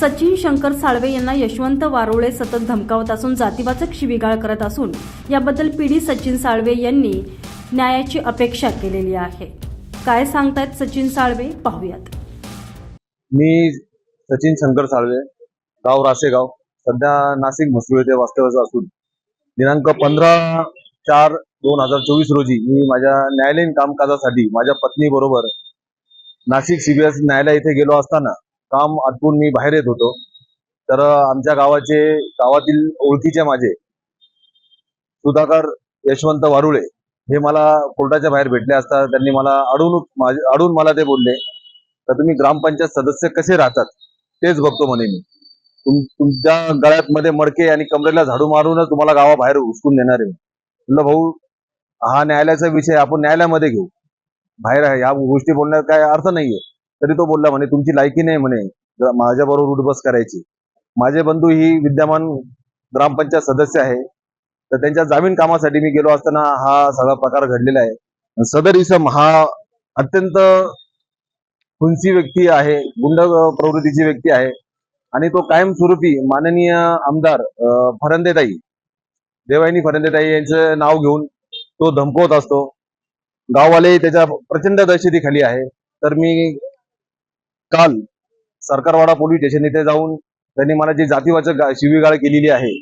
सचिन शंकर साळवे यांना यशवंत वारोळे सतत धमकावत असून जातीवाचक शिवीगाळ करत असून याबद्दल पीडी सचिन साळवे यांनी न्यायाची अपेक्षा केलेली आहे. काय सांगतायत सचिन साळवे? पाहूयात. मी सचिन शंकर साळवे गाव रासेगाव सध्या नाशिक म्हसरूळ येथे वास्तव्याचा असून दिनांक पंधरा चार दोन हजार चोवीस रोजी मी माझ्या न्यायालयीन कामकाजासाठी माझ्या पत्नीबरोबर नाशिक सीबीएस न्यायालय इथे गेलो असताना काम आटपून मी बाहेर येत होतो. तर आमच्या गावाचे गावातील ओळखीचे माझे सुधाकर यशवंत वारुळे हे मला कोर्टाच्या बाहेर भेटले असता त्यांनी मला अडवून अडून मला ते बोलले तर तुम्ही ग्रामपंचायत सदस्य कसे राहतात? तेच बघतो म्हणे मी. तुम तुमच्या गळ्यात मध्ये मडके आणि कमरेला झाडू मारूनच तुम्हाला गावाबाहेर उचकून देणार आहे. म्हणलं भाऊ हा न्यायालयाचा विषय आपण न्यायालयामध्ये घेऊ. बाहेर आहे या गोष्टी बोलण्यात काय अर्थ नाहीये. तरी तो बोलला म्हणे तुमची लायकी नाही म्हणे माझ्याबरोबर उठबस करायची. माझे बंधू ही विद्यमान ग्रामपंचायत सदस्य आहे. तर त्यांच्या जामीन कामासाठी मी गेलो असताना हा सगळा प्रकार घडलेला आहे. सदर इसम हा अत्यंत हुंसी व्यक्ती आहे गुंड प्रवृत्तीची व्यक्ती आहे. आणि तो कायमस्वरूपी माननीय आमदार फरंदेताई देवायनी फरंदेताई यांचं नाव घेऊन तो धमकवत असतो. गाववाले त्याच्या प्रचंड दहशतीखाली आहे. तर मी काल सरकारवाडा पोलीस स्टेशन इथे जाऊन त्यांनी मला जी जातीवाचक शिवीगाळ केलेली आहे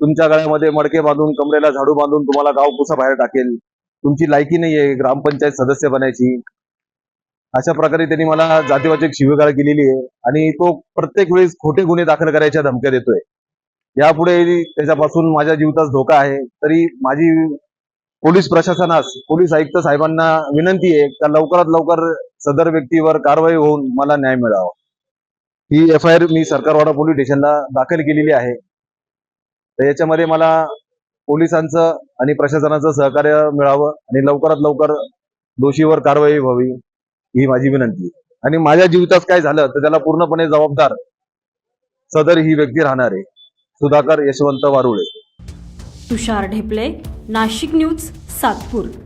तुमच्या गळ्यामध्ये मडके बांधून कमरेला झाडू बांधून तुम्हाला गाव कुसा बाहेर टाकेल तुमची लायकी नाहीये ग्रामपंचायत सदस्य बनायची. अशा प्रकारे त्यांनी मला जातीवाचक शिवीगाळ केलेली आहे आणि तो प्रत्येक वेळेस खोटे गुन्हे दाखल करायच्या धमक्या देतोय. यापुढे त्याच्यापासून माझ्या जीवताच धोका आहे तरी माझी पोलीस प्रशासनास पोलीस आयुक्त साहेबांना विनंती आहे का लवकरात लवकर सदर व्यक्तीवर कारवाई होऊन मला न्याय मिळावा. ही एफ आय आर मी सरकारवाडा पोलीस स्टेशनला दाखल केलेली आहे. तर याच्यामध्ये मला पोलिसांचं आणि प्रशासनाचं सहकार्य मिळावं आणि लवकरात लवकर दोषीवर कारवाई व्हावी ही माझी विनंती आहे. आणि माझ्या जीवितात काय झालं तर त्याला पूर्णपणे जबाबदार सदर ही व्यक्ती राहणार आहे. सुधाकर यशवंत वारुळे. तुषार ढेपले नाशिक न्यूज सातपूर.